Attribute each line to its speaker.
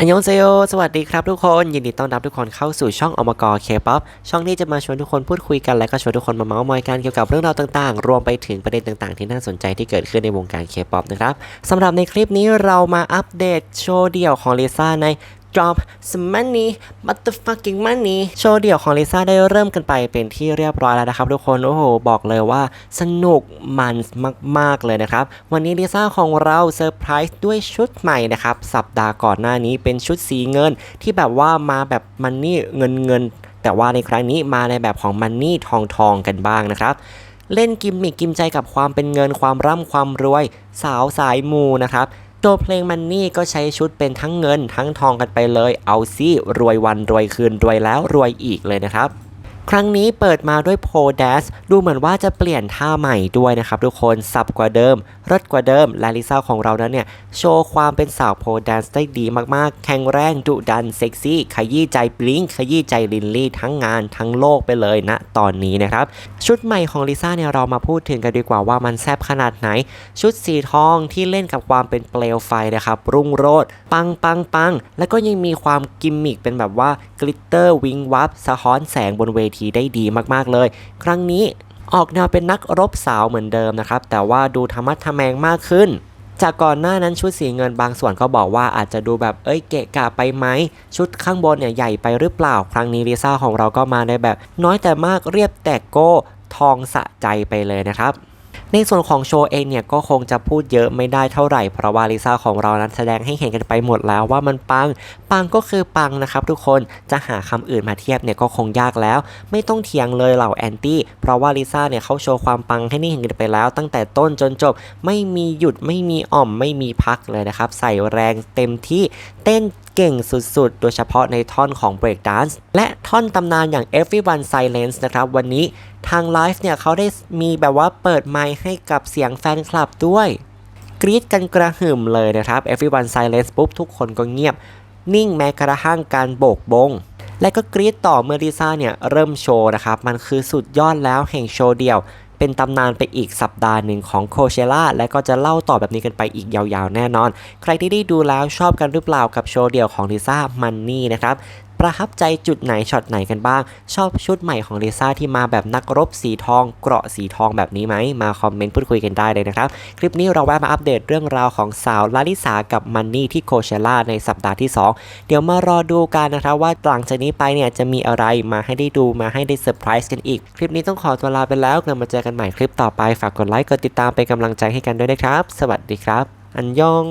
Speaker 1: อันยองเซโยสวัสดีครับทุกคน ยินดีต้อนรับทุกคนเข้าสู่ช่องอมกรเคป๊อปช่องที่จะมาชวนทุกคนพูดคุยกัน และก็ชวนทุกคนมาเมาส์มอยกันเกี่ยวกับเรื่องราวต่างๆ รวมไปถึงประเด็นต่างๆ ที่น่าสนใจที่เกิดขึ้นในวงการเคป๊อปนะครับสำหรับในคลิปนี้เรามาอัปเดตโชว์เดี่ยวของลิซ่าใน Drop some money motherfucking money โชว์เดี่ยวของลิซ่าได้เริ่มกันไปเป็นที่เรียบร้อยแล้วนะครับทุกคน โอ้โห บอกเลยว่าสนุกมันมาก ๆ เลยนะครับ วันนี้ลิซ่าของเราเซอร์ไพรส์ด้วยชุดใหม่นะครับ สัปดาห์ก่อนหน้านี้เป็นชุดสีเงินที่แบบว่ามาแบบมันนี่เงินเงิน แต่ว่าในครั้งนี้มาในแบบของมันนี่ทองทองกันบ้างนะครับเล่นกิมมิกกิมใจกับความเป็นเงินความร่ำความรวย สาวสายมูนะครับ ตัวเพลงมันนี่ก็ใช้ชุดเป็นทั้งเงินทั้งทองกันไปเลย เอาซี่รวยวันรวยคืนรวยแล้วรวยอีกเลยนะครับ ครั้งนี้เปิดมาด้วยโพแดสดูเหมือนว่าจะเปลี่ยนท่าใหม่ด้วยนะครับทุกคนสับกว่าเดิมรดกว่าเดิม และลิซ่าของเรานั้นเนี่ย โชว์ความเป็นสาวโพแดนซ์ได้ดีมากๆ แข็งแรงดุดันเซ็กซี่ ขยี้ใจบลิงขยี้ใจลินลี่ทั้งงานทั้งโลกไปเลยณตอนนี้นะครับ ชุดใหม่ของลิซ่าเนี่ยเรามาพูดถึงกันดีกว่าว่ามันแซ่บขนาดไหน ชุดสีทองที่เล่นกับความเป็นเปลวไฟนะครับรุ่งโรจน์ปังปังปังแล้วก็ยังมีความกิมมิกเป็นแบบว่า กลิตเตอร์วิงวับสะท้อนแสงบนเวทีได้ดีมากๆเลย ครั้งนี้ออกแนวเป็นนักรบสาวเหมือนเดิมนะครับ แต่ว่าดูธรรมะทะแมงมากขึ้น จากก่อนหน้านั้นชุดสีเงินบางส่วนก็บอกว่าอาจจะดูแบบเอ้ยเกะกะไปไหม ชุดข้างบนเนี่ยใหญ่ไปหรือเปล่า ครั้งนี้ลิซ่าของเราก็มาในแบบ น้อยแต่มากเรียบแต่โก้ทองสะใจไปเลยนะครับ ในส่วนของโชว์เองเนี่ยก็คงจะพูดเยอะไม่ได้เท่าไหร่ เพราะว่าลิซ่าของเรานั้นแสดงให้เห็นกันไปหมดแล้วว่ามันปัง ปังก็คือปังนะครับทุกคนจะหาคำอื่นมาเทียบเนี่ยก็คงยากแล้ว ไม่ต้องเถียงเลยเหล่าแอนตี้เพราะว่าลิซ่าเนี่ยเขาโชว์ความปังให้นี่เห็นกันไปแล้ว ตั้งแต่ต้นจนจบ ไม่มีหยุดไม่มีอ่อมไม่มีพักเลยนะครับ ใส่แรงเต็มที่เต้น เก่งสุดๆ โดยเฉพาะในท่อนของ Break Dance และท่อนตำนานอย่าง Everyone Silence นะครับ วันนี้ทางไลฟ์เนี่ยเขาได้มีแบบว่าเปิดไมค์ให้กับเสียงแฟนคลับด้วย กรี๊ดกันกระหึ่มเลยนะครับ Everyone Silence ปุ๊บทุกคนก็เงียบ นิ่งแม้กระทั่งการโบกบงและก็กรี๊ดต่อเมื่อลิซ่าเนี่ยเริ่มโชว์นะครับ มันคือสุดยอดแล้วแห่งโชว์เดียว เป็นตำนานไปอีกสัปดาห์หนึ่งของโคเชล่าและก็จะเล่าต่อแบบนี้กันไปอีกยาวๆแน่นอน ใครที่ได้ดูแล้วชอบกันหรือเปล่ากับโชว์เดี่ยวของลิซ่ามันนี่นะครับ ประทับใจจุดไหนช็อตไหนกันบ้าง ชอบชุดใหม่ของลิซ่าที่มาแบบนักรบสีทอง เกราะสีทองแบบนี้ไหม มาคอมเมนต์พูดคุยกันได้เลยนะครับ คลิปนี้เราแวะมาอัปเดตเรื่องราวของสาวลาลิสากับมันนี่ที่โคเชล่าในสัปดาห์ที่ 2 เดี๋ยวมารอดูกันนะครับว่าหลังจากนี้ไปเนี่ยจะมีอะไรมาให้ได้ดูมาให้ได้เซอร์ไพรส์กันอีก คลิปนี้ต้องขอตัวลาไปแล้วกลับมาเจอกันใหม่คลิปต่อไปฝากกดไลค์กดติดตามเป็นกำลังใจให้กันด้วยนะครับ สวัสดีครับ อันยอง